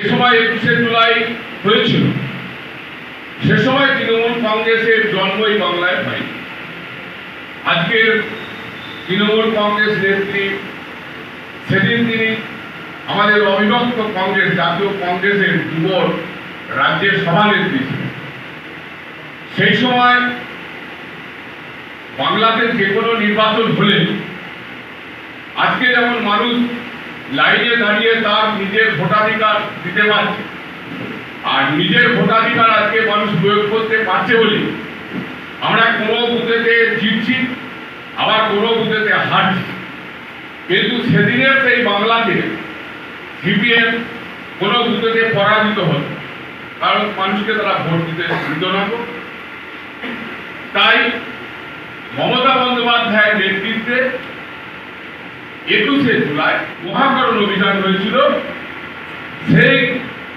যে সময় একুশে জুলাই হয়েছিল। সে সময় তৃণমূল কংগ্রেসের জন্মই বাংলায় হয় আজকের তৃণমূল কংগ্রেস নেত্রী সেদিন তিনি আমাদের অবিভক্ত কংগ্রেস, জাতীয় কংগ্রেসের রাজ্যের সভানেত্রী ছিলেন। সেই সময় বাংলাতে যে কোনো নির্বাচন হলে আজকে যেমন মানুষ লাইনে দাঁড়িয়ে তার নিজের ভোটাধিকার দিতে পারছে। আর নিজের ভোটাধিকার আজকে মানুষ প্রয়োগ করতে পারছে বলে আমরা কোনো বুথেতে জিতছি, আবার কোনো বুথেতে হারছি। কিন্তু সেদিনের সেই বাংলাতে সিপিএম কোনো বুথেতে পরাজিত হল কারণ মানুষকে তারা ভোট দিতে দিত না তো। তাই মমতা বন্দ্যোপাধ্যায়ের নেতৃত্বে একুশে জুলাই মহাকরণ অভিযান হয়েছিল। সেই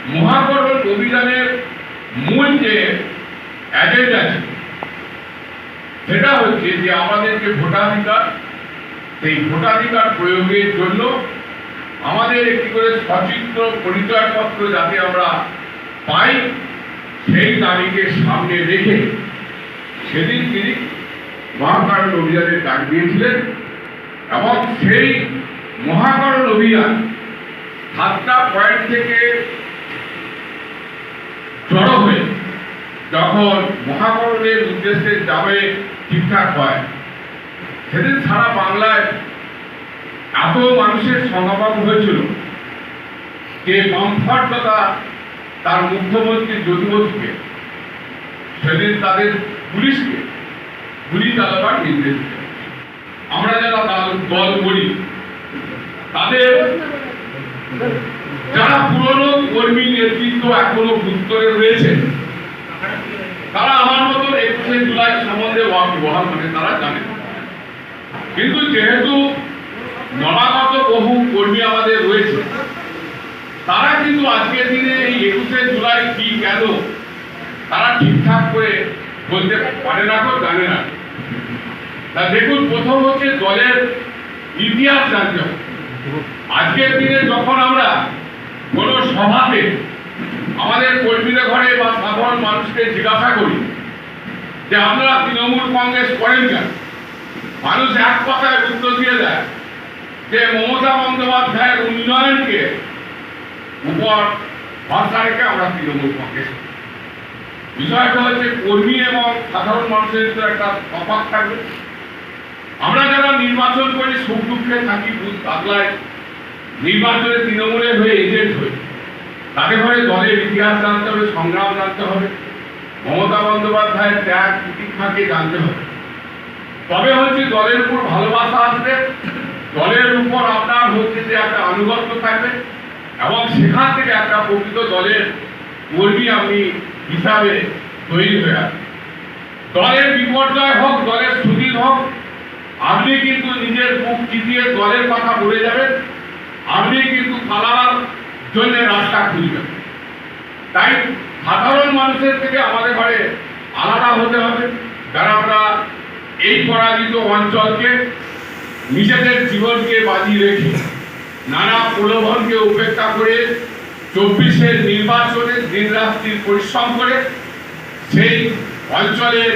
মহাকরণ অভিযানের মূল যে এজেন্ডা ছিল, সেটা হচ্ছে যে আমাদের যে ভোটাধিকার, সেই ভোটাধিকার প্রয়োগের জন্য আমাদের একটি করে সচিত্র পরিচয়পত্র যাতে আমরা পাই, সেই তারিখের সামনে রেখে সেদিন তিনি মহাকারণ অভিযানের ডাক দিয়েছিলেন এবং সেই মহাকরণ অভিযান সাতটা পয়েন্ট থেকে জড়ো হয়ে যখন মহাকরণের উদ্দেশ্যে যাবে ঠিকঠাক হয়। সেদিন সারা বাংলায় এত মানুষের সমাগম হয়েছিল যে বামফ্রন্ট তার মুখ্যমন্ত্রী যদুমতীকে, সেদিন তাদের পুলিশকে, গুলি চালাবার নির্দেশ আমরা যারা দল করি, তাদের যারা পুরনো কর্মী নেতৃত্ব এখনও উত্তরে রয়েছে, তারা আমার মতন একুশে জুলাই সম্বন্ধে মানে তারা জানে। কিন্তু যেহেতু নবাগত বহু কর্মী আমাদের রয়েছে, তারা কিন্তু আজকের দিনে এই একুশে জুলাই কি কেন তারা ঠিকঠাক করে বলতে পারে না তো জানে না। তা দেখুন, প্রথম হচ্ছে দলের ইতিহাস জানতে হবে। আজকের দিনে যখন আমরা কোনো সভাতে আমাদের কর্মীদের ঘরে বা সাধারণ মানুষকে জিজ্ঞাসা করি যে, আপনারা তৃণমূল কংগ্রেস করেন কেন? মানুষ এক কথায় উত্তর দিয়ে দেয় যে, মমতা বন্দ্যোপাধ্যায়ের উন্নয়নকে উপর ভরসা রেখে আমরা তৃণমূল কংগ্রেস বিষয়টা হচ্ছে কর্মী এবং সাধারণ মানুষের একটা তফাৎ থাকবে। আমরা যারা নির্বাচন করি সুখ দুঃখে থাকি বাংলায় নির্বাচনে তৃণমূলের হয়ে এজেন্ট হয়ে তাকে ঘরে দলের ইতিহাস জানতে হবে, সংগ্রাম জানতে হবে, মমতা বন্দ্যোপাধ্যায়ের ত্যাগ প্রতীক্ষাকে জানতে হবে। তবে হচ্ছে দলের উপর ভালোবাসা আসবে, দলের উপর আপনার হচ্ছে যে একটা আনুগত্য থাকবে এবং সেখান থেকে একটা প্রকৃত দলের কর্মী আপনি হিসাবে তৈরি হয়ে আসবে দলের বিপর্যয় হোক, দলের সুদিন হোক আপনি কিন্তু নিজের মুখ চিতিয়ে দলের কথা বলে যাবেন। আপনি কিন্তু পালাবার জন্য রাস্তা খুঁজবেন। তাই সাধারণ মানুষের থেকে আমাদের ঘরে আলাদা হতে হবে। যারা আমরা এই পরাজিত অঞ্চলকে, নিজেদের জীবনকে বাজি রেখে, নানা প্রলোভনকে উপেক্ষা করে চব্বিশের নির্বাচনে দিন রাত্রির পরিশ্রম করে, সেই অঞ্চলের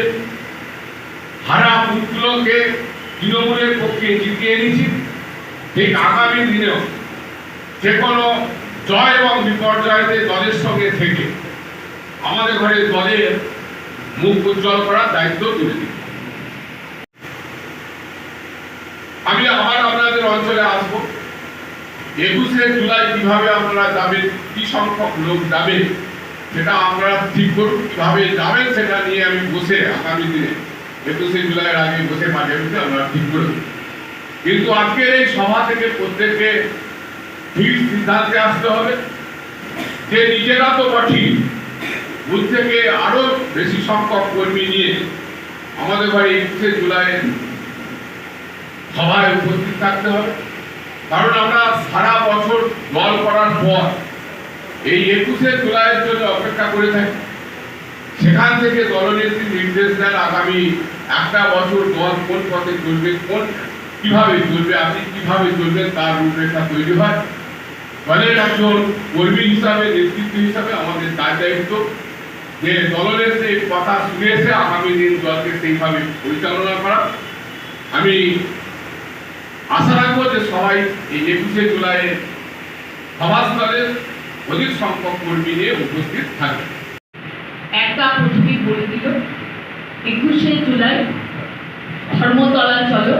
হারা পুত্রকে তৃণমূলের পক্ষে জিতিয়ে এনেছি। ঠিক আগামী দিনেও যে কোনো জয় এবং বিপর্যয়তে দলের সঙ্গে থেকে আমাদের ঘরে দলের মুখ উজ্জ্বল করার দায়িত্ব তুলে দিই আমি আবার আপনাদের অঞ্চলে আসব। একুশে জুলাই কীভাবে আপনারা যাবেন, কি সংখ্যক লোক যাবে, সেটা আপনারা ঠিক করুন। কীভাবে যাবেন, সেটা নিয়ে আমি বসে আগামী দিনে একুশে জুলাইয়ের আগে বসে মাঝে মধ্যে আমরা ঠিক করব কিন্তু আজকের এই সভা থেকে প্রত্যেককে ঠিক সিদ্ধান্তে আসতে হবে যে নিজেরা তো কঠিন থেকে আরও বেশি সংখ্যক কর্মী নিয়ে আমাদের ঘরে একুশে সভায় উপস্থিত থাকতে হবে। কারণ আমরা সারা বছর দল করার পর এই একুশে জুলাইয়ের জন্য অপেক্ষা করে থাকি। সেখান থেকে দলনেত্রী নির্দেশ দেন আগামী একটা বছর দল কোন পথে চলবে, কোন কীভাবে চলবে, আপনি কীভাবে চলবেন, তার রূপরেখা তৈরি হয়। দলের একজন কর্মী হিসাবে, নেতৃত্ব হিসাবে আমাদের দায় দায়িত্ব। যে দলের যে কথা শুনেছে, আগামী দিন দলকে সেইভাবে পরিচালনা করা। আমি আশা রাখব যে সবাই এই একুশে জুলাই সভাস্থলে অধিক সংখ্যক কর্মী নিয়ে উপস্থিত থাকবে। একটা প্রথমেই বলে দিল একুশে জুলাই ধর্মতলা চলো।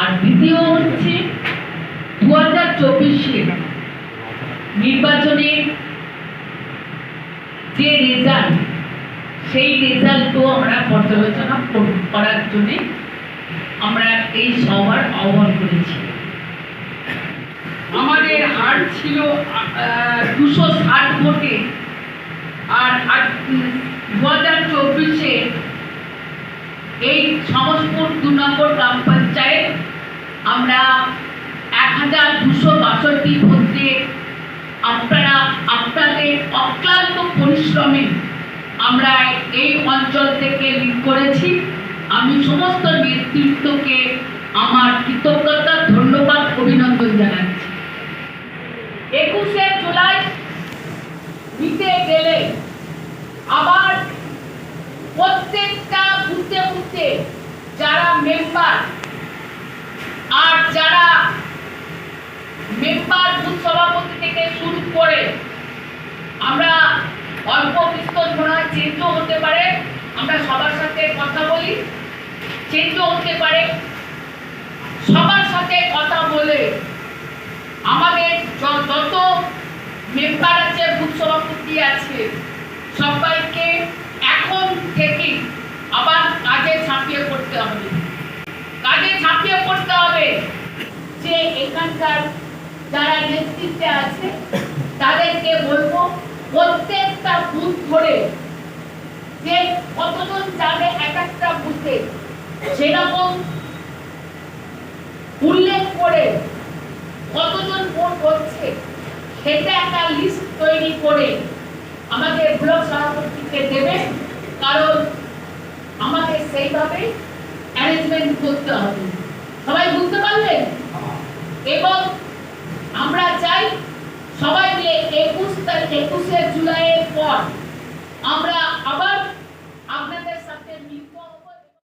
আর দ্বিতীয় হচ্ছে দু হাজার চব্বিশে নির্বাচনের যে রেজাল্ট সেই রেজাল্টও আমরা পর্যালোচনা করার জন্যে আমরা এই সভার আহ্বান করেছি। আমাদের হার ছিল দুশো ষাট ভোটে আর দু হাজার চব্বিশে এই সমসপুর দু নম্বর গ্রাম পঞ্চায়েত আমরা এক হাজার দুশো বাষট্টি ভোট আপনারা, আপনাদের অক্লান্ত পরিশ্রমে আমরা এই অঞ্চল থেকে লিড করেছি। আমি সমস্ত নেতৃত্বকে আমার কৃতজ্ঞতা, ধন্যবাদ, অভিনন্দন জানাচ্ছি। একুশে জুলাই নিতে গেলে আবার প্রত্যেকটা বুঝতে যারা মেম্বার আর যারা মেম্বার বুথ সভাপতি থেকে শুরু করে আমরা অল্প বিস্তর মনে হয় হতে পারে, আমরা সবার সাথে কথা বলি চেঞ্জও হতে পারে। সবার সাথে কথা বলে আমাদের যত মেম্বার আছে বুথ সভাপতি আছে, সবাইকে এখন থেকে আবার কাজে ছাপিয়ে পড়তে হবে। কাজে ছাপিয়ে পড়তে হবে যে এখানকার যারা নেতৃত্বে আছে, তাদেরকে বলব প্রত্যেকটা বুথ ধরে যে কতজন যাবে এক একটা বুথে সেরকম উল্লেখ করে কতজন ভোট হচ্ছে সেটা একটা লিস্ট তৈরি করে আমাকে ব্লক সভাপতিকে দেবে। কারণ আমাকে সেইভাবে অ্যারেঞ্জমেন্ট করতে হবে। সবাই বুঝতে পারলেন? এবং আমরা চাই সবাই মিলে একুশ তারিখ একুশে জুলাইয়ের পর আমরা আবার